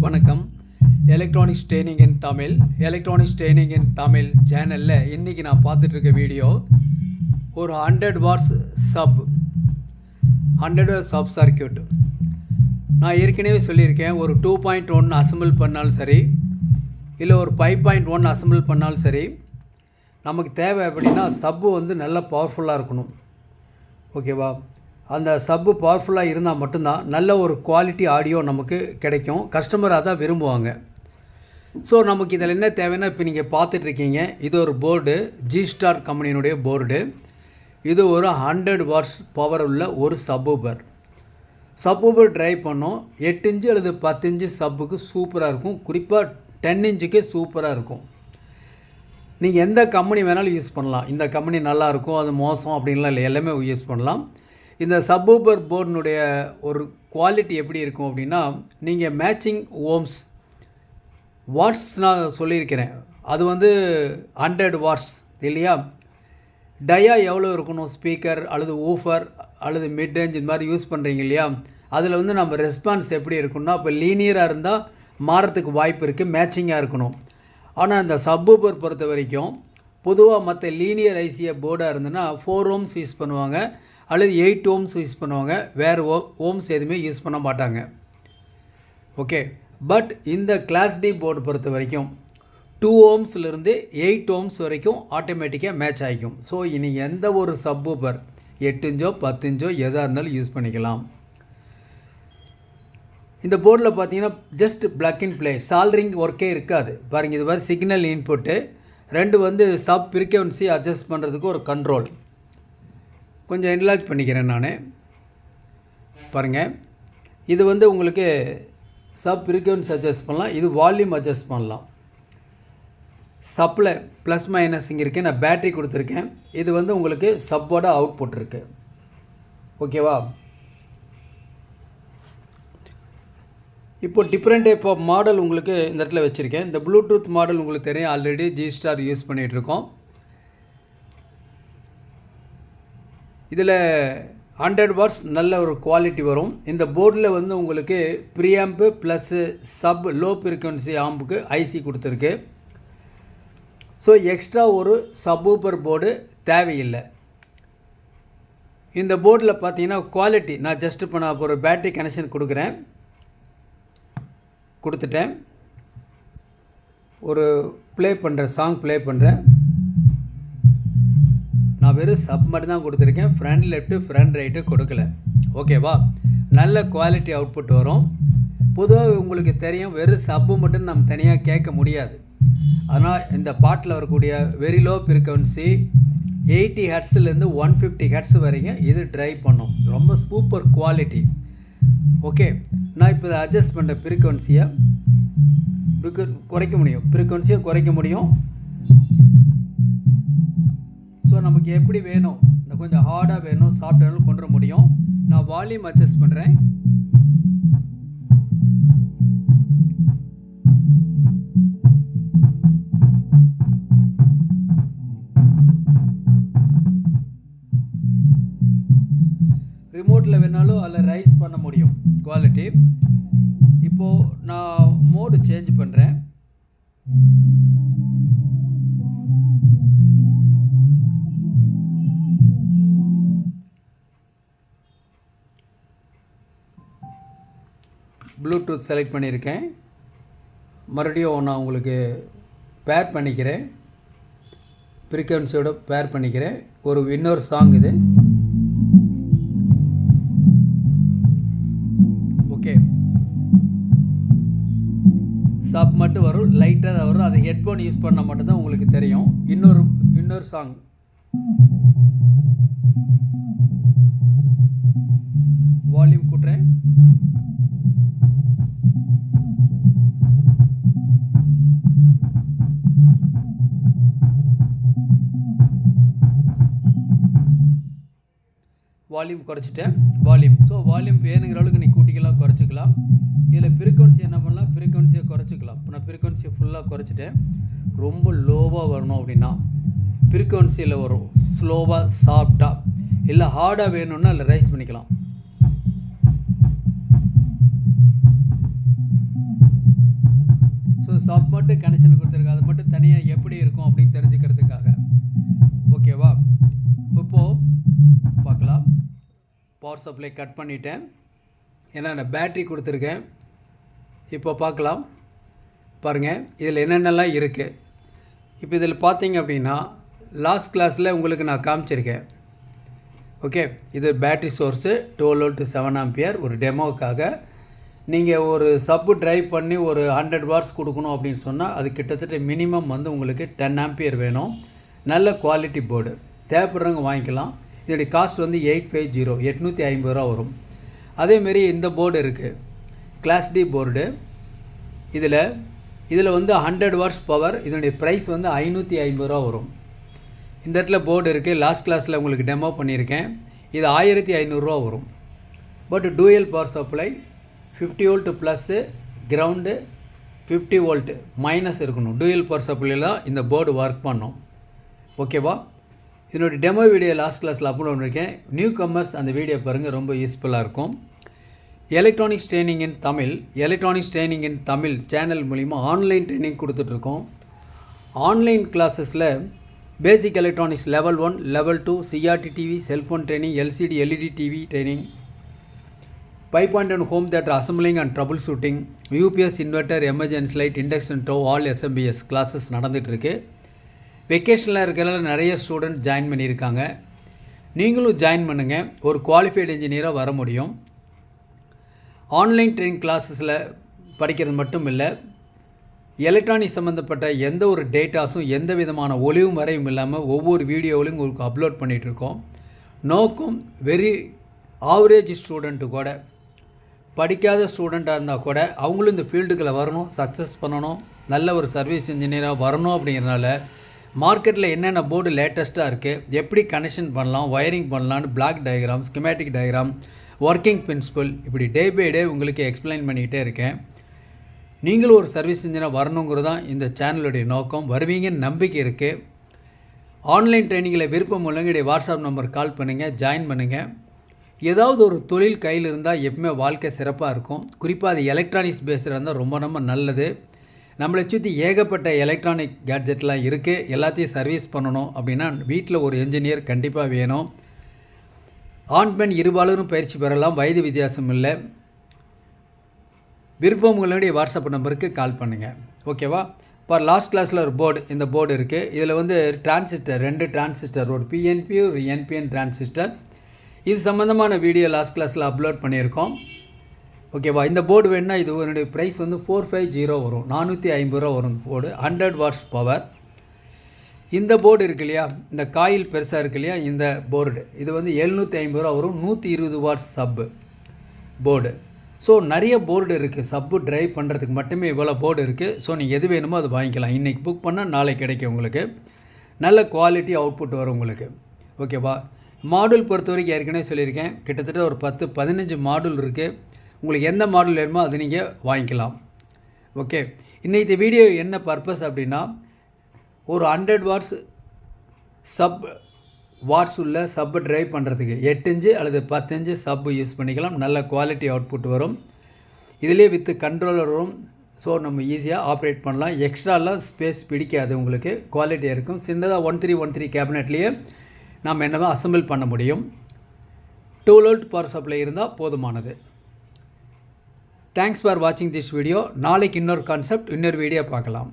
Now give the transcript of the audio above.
வணக்கம். Electronics training in Tamil electronics training in Tamil சேனலில் இன்றைக்கி நான் பார்த்துட்ருக்க வீடியோ ஒரு hundred watts sub hundred sub circuit நான் ஏற்கனவே சொல்லியிருக்கேன் ஒரு டூ பாயிண்ட் ஒன் அசம்பிள் பண்ணாலும் சரி இல்லை ஒரு ஃபைவ் பாயிண்ட் ஒன் அசம்பிள் பண்ணாலும் சரி நமக்கு தேவை அப்படின்னா சப்பு வந்து நல்லா பவர்ஃபுல்லாக இருக்கணும். ஓகேவா அந்த சப்பு பவர்ஃபுல்லாக இருந்தால் மட்டும்தான் நல்ல ஒரு குவாலிட்டி ஆடியோ நமக்கு கிடைக்கும். கஸ்டமர் அதான் விரும்புவாங்க. ஸோ நமக்கு இதில் என்ன தேவைன்னா இப்போ நீங்கள் பார்த்துட்ருக்கீங்க இது ஒரு போர்டு ஜி ஸ்டார் கம்பெனியினுடைய போர்டு இது ஒரு ஹண்ட்ரட் வாட்ஸ் பவர் உள்ள ஒரு சப்பூபர் சப்பூபர் ட்ரைவ் பண்ணோம். எட்டு இன்ச்சு அல்லது பத்து இன்ச்சு சப்புக்கு சூப்பராக இருக்கும். குறிப்பாக டென் இன்ச்சுக்கே சூப்பராக இருக்கும். நீங்கள் எந்த கம்பெனி வேணாலும் யூஸ் பண்ணலாம். இந்த கம்பெனி நல்லாயிருக்கும் அது மோசம் அப்படின்லாம் இல்லை. எல்லாமே யூஸ் பண்ணலாம். இந்த சப்பூபர் போர்டினுடைய ஒரு குவாலிட்டி எப்படி இருக்கும் அப்படின்னா நீங்கள் மேட்சிங் ஓம்ஸ் வாட்ஸ் நான் சொல்லியிருக்கிறேன். அது வந்து ஹண்ட்ரட் வாட்ஸ் இல்லையா? டயா எவ்வளோ இருக்கணும்? ஸ்பீக்கர் அல்லது ஊஃபர் அல்லது மிட் ரேஞ்ச் இந்த மாதிரி யூஸ் பண்ணுறீங்க இல்லையா? அதில் வந்து நம்ம ரெஸ்பான்ஸ் எப்படி இருக்குன்னா இப்போ லீனியராக இருந்தால் மாறத்துக்கு வாய்ப்பு இருக்குது மேட்சிங்காக இருக்கணும். ஆனால் இந்த சப்பூபர் பொறுத்த வரைக்கும் பொதுவாக மற்ற லீனியர் ஐசிய போர்டாக இருந்ததுன்னா ஃபோர் ஓம்ஸ் யூஸ் பண்ணுவாங்க. அல்லது எயிட் ஓம்ஸ் யூஸ் பண்ணுவாங்க. வேறு ஓ ஓம்ஸ் எதுவுமே யூஸ் பண்ண மாட்டாங்க. ஓகே. பட் இந்த கிளாஸ் டி போர்டு பொறுத்த வரைக்கும் டூ ஓம்ஸ்லேருந்து எயிட் ஓம்ஸ் வரைக்கும் ஆட்டோமேட்டிக்காக மேட்ச் ஆகிக்கும். ஸோ இனி எந்த ஒரு சப்பூப்பர் எட்டு இன்ச்சோ பத்து இன்ச்சோ எதாக இருந்தாலும் யூஸ் பண்ணிக்கலாம். இந்த போர்டில் பார்த்தீங்கன்னா just plug in play. Soldering ஒர்க்கே இருக்காது. பாருங்கள் இது மாதிரி சிக்னல் இன்புட்டு ரெண்டு வந்து சப் ஃப்ரீக்வன்சி அட்ஜஸ்ட் பண்ணுறதுக்கு ஒரு கண்ட்ரோல். கொஞ்சம் என்லார்ஜ் பண்ணிக்கிறேன் நான். பாருங்கள் இது வந்து உங்களுக்கு சப் ஃப்ரீக்வன்ஸ் அட்ஜஸ்ட் பண்ணலாம். இது வால்யூம் அட்ஜஸ்ட் பண்ணலாம். சப்பில் ப்ளஸ் மைனஸ் இங்கே இருக்குது நான் பேட்ரி கொடுத்துருக்கேன். இது வந்து உங்களுக்கு சப்போட அவுட்புட் இருக்குது ஓகேவா இப்போ டிஃப்ரெண்ட் டைப் ஆஃப் மாடல் உங்களுக்கு இந்த இடத்துல வச்சுருக்கேன். இந்த ப்ளூடூத் மாடல் உங்களுக்கு தெரியும். ஆல்ரெடி ஜி ஸ்டார் யூஸ் பண்ணிகிட்ருக்கோம் இதில் ஹண்ட்ரட் வாட்ஸ் நல்ல ஒரு குவாலிட்டி வரும். இந்த போர்டில் வந்து உங்களுக்கு preamp plus sub low frequency ஆம்புக்கு IC கொடுத்துருக்கு. ஸோ எக்ஸ்ட்ரா ஒரு சப்பூப்பர் போர்டு தேவையில்லை. இந்த போர்டில் பார்த்தீங்கன்னா குவாலிட்டி நான் ஜஸ்ட் இப்போ நான் ஒரு பேட்டரி கனெக்ஷன் கொடுக்குறேன். கொடுத்துட்டேன். ஒரு ப்ளே பண்ணுறேன் சாங் ப்ளே பண்ணுறேன் நான் வெறும் சப் மட்டும் தான் கொடுத்துருக்கேன். ஃப்ரண்ட் லெஃப்ட்டு ஃப்ரண்ட் ரைட்டு கொடுக்கல. ஓகேவா நல்ல குவாலிட்டி அவுட்புட் வரும். பொதுவாக உங்களுக்கு தெரியும் வெறும் சப்பு மட்டும் நம்ம தனியாக கேட்க முடியாது. ஆனால் இந்த பாட்டில் வரக்கூடிய வெரி லோ ஃப்ரீக்வன்சி எயிட்டி ஹெட்ஸ்லேருந்து ஒன் ஃபிஃப்டி ஹெட்ஸ் வரைக்கும் இது ட்ரைவ் பண்ணும். ரொம்ப சூப்பர் குவாலிட்டி ஓகே நான் இப்போ இதை அட்ஜஸ்ட் பண்ணுற ஃப்ரீக்வன்சியை குறைக்க முடியும். ஃப்ரீக்வன்சியை குறைக்க முடியும். ஸோ நமக்கு எப்படி வேணும்? இந்த கொஞ்சம் ஹார்டாக வேணும் சாஃப்ட் வேணும் கொண்டு வர முடியும். நான் வால்யூம் அட்ஜஸ்ட் பண்ணுறேன் ரிமோட்டில் வேணாலும் அதில் ரைஸ் பண்ண முடியும் குவாலிட்டி இப்போது நான் மோடு சேஞ்ச் பண்ணுறேன் ப்ளூடூத் செலக்ட் பண்ணியிருக்கேன். மறுபடியும் நான் உங்களுக்கு பேர் பண்ணிக்கிறேன். ஃப்ரீக்வன்சியோட பேர் பண்ணிக்கிறேன். ஒரு இன்னொரு சாங் இது. ஓகே சப் மட்டும் வரும். லைட்டாக தான் வரும். அது ஹெட்ஃபோன் யூஸ் பண்ணால் மட்டும்தான் உங்களுக்கு தெரியும். இன்னொரு இன்னொரு சாங் வால்யூம் கூட்டுறேன். வால்யூம் குறைச்சிட்டேன். வால்யூம். ஸோ வால்யூம் வேணுங்கிற அளவுக்கு நீ கூட்டிக்கலாம் குறைச்சிக்கலாம். இதில் ஃப்ரீக்வன்சி என்ன பண்ணலாம்? ஃப்ரீக்வன்சியை குறைச்சிக்கலாம். இப்போ நான் ஃப்ரீக்வன்சியை ஃபுல்லாக குறைச்சிட்டேன். ரொம்ப லோவாக வரணும் அப்படின்னா ஃப்ரீக்வன்சியில் வரும் ஸ்லோவாக சாஃப்டாக இல்லை ஹார்டாக வேணும்னா அதில் ரைஸ் பண்ணிக்கலாம். ஸோ சப் மட்டும் கனெக்ஷன் கொடுத்துருக்கு அது மட்டும் தனியாக எப்படி இருக்கும் அப்படின்னு தெரிஞ்சுக்கிறதுக்காக. ஓகேவா இப்போது பார்க்கலாம். பவர் சப்ளை கட் பண்ணிட்டேன். ஏன்னா நான் பேட்ரி கொடுத்துருக்கேன். இப்போ பார்க்கலாம். பாருங்கள் இதில் என்னென்னலாம் இருக்குது இப்போ இதில் பார்த்தீங்க அப்படின்னா லாஸ்ட் கிளாஸில் உங்களுக்கு நான் காமிச்சிருக்கேன். ஓகே இது battery source twelve to seven ampere ஒரு டெமோவுக்காக நீங்கள் ஒரு சப்பு ட்ரைவ் பண்ணி ஒரு ஹண்ட்ரட் வாட்ஸ் கொடுக்கணும் அப்படின்னு சொன்னால் அது கிட்டத்தட்ட மினிமம் வந்து உங்களுக்கு டென் ஆம்பியர் வேணும். நல்ல குவாலிட்டி போர்டு தேவைப்படுறவங்க வாங்கிக்கலாம். இதோடைய காஸ்ட் வந்து எயிட் ஃபைவ் ஜீரோ எட்நூற்றி ஐம்பது ரூபா வரும். அதேமாரி இந்த போர்டு இருக்குது கிளாஸ் டி போர்டு இதில் இதில் வந்து ஹண்ட்ரட் வாட்ஸ் பவர் இதனுடைய ப்ரைஸ் வந்து ஐநூற்றி ஐம்பது ரூபா வரும். இந்த இடத்துல போர்டு இருக்குது லாஸ்ட் கிளாஸில் உங்களுக்கு டெமோ பண்ணியிருக்கேன். இது ஆயிரத்தி ஐநூறுரூவா வரும். But dual power supply fifty volt plus ground fifty volt minus இருக்கணும். டூயல் பவர் சப்ளையில் தான் இந்த போர்டு ஒர்க் பண்ணும். ஓகேவா இதனுடைய டெமோ வீடியோ லாஸ்ட் கிளாஸில் அப்லோட் பண்ணியிருக்கேன். நியூ கம்மர்ஸ் அந்த வீடியோ பாருங்கள் ரொம்ப யூஸ்ஃபுல்லாக இருக்கும். Electronics training in Tamil electronics training in Tamil channel மூலிமா ஆன்லைன் ட்ரைனிங் கொடுத்துட்ருக்கோம் online கிளாஸஸில் basic electronics level one level two CRT TV cellphone training LCD LED TV training five point one home theatre assembling and troubleshooting UPS inverter emergency light induction to all SMPS classes நடந்துகிட்ருக்கு வெக்கேஷனில் இருக்கிறதுல நிறைய student join பண்ணியிருக்காங்க. நீங்களும் join பண்ணுங்கள் ஒரு qualified இன்ஜினியராக வர முடியும். ஆன்லைன் ட்ரைனிங் கிளாஸஸில் படிக்கிறது மட்டும் இல்லை. எலக்ட்ரானிக் சம்மந்தப்பட்ட எந்த ஒரு டேட்டாஸும் எந்த விதமான ஒளிவு வரையும் இல்லாமல் ஒவ்வொரு வீடியோவிலையும் உங்களுக்கு அப்லோட் பண்ணிகிட்ருக்கோம் நோக்கம் வெரி ஆவரேஜ் ஸ்டூடெண்ட்டு கூட படிக்காத ஸ்டூடெண்ட்டாக இருந்தால் கூட அவங்களும் இந்த ஃபீல்டுக்குள்ளே வரணும் சக்ஸஸ் பண்ணணும் நல்ல ஒரு சர்வீஸ் இன்ஜினியராக வரணும் அப்படிங்கிறனால மார்க்கெட்டில் என்னென்ன போர்டு லேட்டஸ்ட்டாக இருக்குது எப்படி கனெக்ஷன் பண்ணலாம் ஒயரிங் பண்ணலான்னு block diagram schematic diagram working principle இப்படி டே பை டே உங்களுக்கு எக்ஸ்பிளைன் பண்ணிக்கிட்டே இருக்கேன். நீங்களும் ஒரு சர்வீஸ் இன்ஜினாக வரணுங்கிறது தான் இந்த சேனலுடைய நோக்கம். வருவீங்கன்னு நம்பிக்கை இருக்குது ஆன்லைன் ட்ரைனிங்கில் விருப்பம் உள்ளவங்களுடைய வாட்ஸ்அப் நம்பர் கால் பண்ணுங்கள் ஜாயின் பண்ணுங்கள் ஏதாவது ஒரு தொழில் கையில் இருந்தால் எப்பவுமே வாழ்க்கை சிறப்பாக இருக்கும். குறிப்பாக அது எலக்ட்ரானிக்ஸ் பேஸில் இருந்தால் ரொம்ப ரொம்ப நல்லது. நம்மளை சுற்றி ஏகப்பட்ட எலக்ட்ரானிக் கேட்ஜெட்லாம் இருக்குது எல்லாத்தையும் சர்வீஸ் பண்ணணும் அப்படின்னா வீட்டில் ஒரு என்ஜினியர் கண்டிப்பாக வேணும். ஆண் பெண் இருபாலரும் பயிற்சி பெறலாம். வயது வித்தியாசம் இல்லை. விருப்பம் உங்களுடைய வாட்ஸ்அப் நம்பருக்கு கால் பண்ணுங்கள் ஓகேவா இப்போ லாஸ்ட் கிளாஸில் ஒரு போர்டு இந்த போர்டு இருக்குது இதில் வந்து டிரான்சிஸ்டர் ரெண்டு டிரான்சிஸ்டர் ஒரு பிஎன்பி ஒரு என்பிஎன் டிரான்சிஸ்டர் இது சம்மந்தமான வீடியோ லாஸ்ட் கிளாஸில் அப்லோட் பண்ணியிருக்கோம். ஓகேவா இந்த போர்டு வேணுன்னா இது என்னுடைய ப்ரைஸ் வந்து ஃபோர் ஃபைவ் ஜீரோ வரும். நானூற்றி ஐம்பது ரூபா வரும் இந்த போர்டு ஹண்ட்ரட் வாட்ஸ் பவர் இந்த போர்டு இருக்கு இல்லையா? இந்த காயில் பெருசாக இருக்கு இல்லையா? இந்த போர்டு இது வந்து எழுநூற்றி ஐம்பது ரூபா வரும். நூற்றி இருபது வாட்ஸ் சப்பு போர்டு ஸோ நிறைய போர்டு இருக்குது சப்பு ட்ரைவ் பண்ணுறதுக்கு மட்டுமே இவ்வளோ போர்டு இருக்குது ஸோ நீங்கள் எது வேணுமோ அது வாங்கிக்கலாம். இன்றைக்கி புக் பண்ணால் நாளைக்கு கிடைக்கும் உங்களுக்கு. நல்ல குவாலிட்டி அவுட்புட் வரும் உங்களுக்கு. ஓகேவா மாடல் பொறுத்த வரைக்கும் ஏற்கனவே சொல்லியிருக்கேன். கிட்டத்தட்ட ஒரு பத்து பதினஞ்சு மாடல் இருக்குது உங்களுக்கு எந்த மாடல் வேணுமோ அது நீங்கள் வாங்கிக்கலாம். ஓகே இன்றைக்கு வீடியோ என்ன பர்பஸ் அப்படின்னா ஒரு ஹண்ட்ரட் வாட்ஸ் சப் வாட்ஸ் உள்ள சப்பு ட்ரைவ் பண்ணுறதுக்கு எட்டு இன்ச்சு அல்லது பத்து இன்ச்சு சப்பு யூஸ் பண்ணிக்கலாம். நல்ல குவாலிட்டி அவுட்புட் வரும். இதிலே வித்து கண்ட்ரோலர் வரும் ஸோ நம்ம ஈஸியாக ஆப்ரேட் பண்ணலாம். எக்ஸ்ட்ராலாம் ஸ்பேஸ் பிடிக்காது உங்களுக்கு. குவாலிட்டியாக இருக்கும். சின்னதாக ஒன் த்ரீ ஒன் த்ரீ கேபினெட்லேயே நாம் என்னவோ அசம்பிள் பண்ண முடியும்? டூ லோல்ட் பவர் சப்ளை இருந்தால் போதுமானது. தேங்க்ஸ் ஃபார் வாட்சிங் திஸ் வீடியோ நாளைக்கு இன்னொரு கான்செப்ட் இன்னொரு வீடியோ பார்க்கலாம்.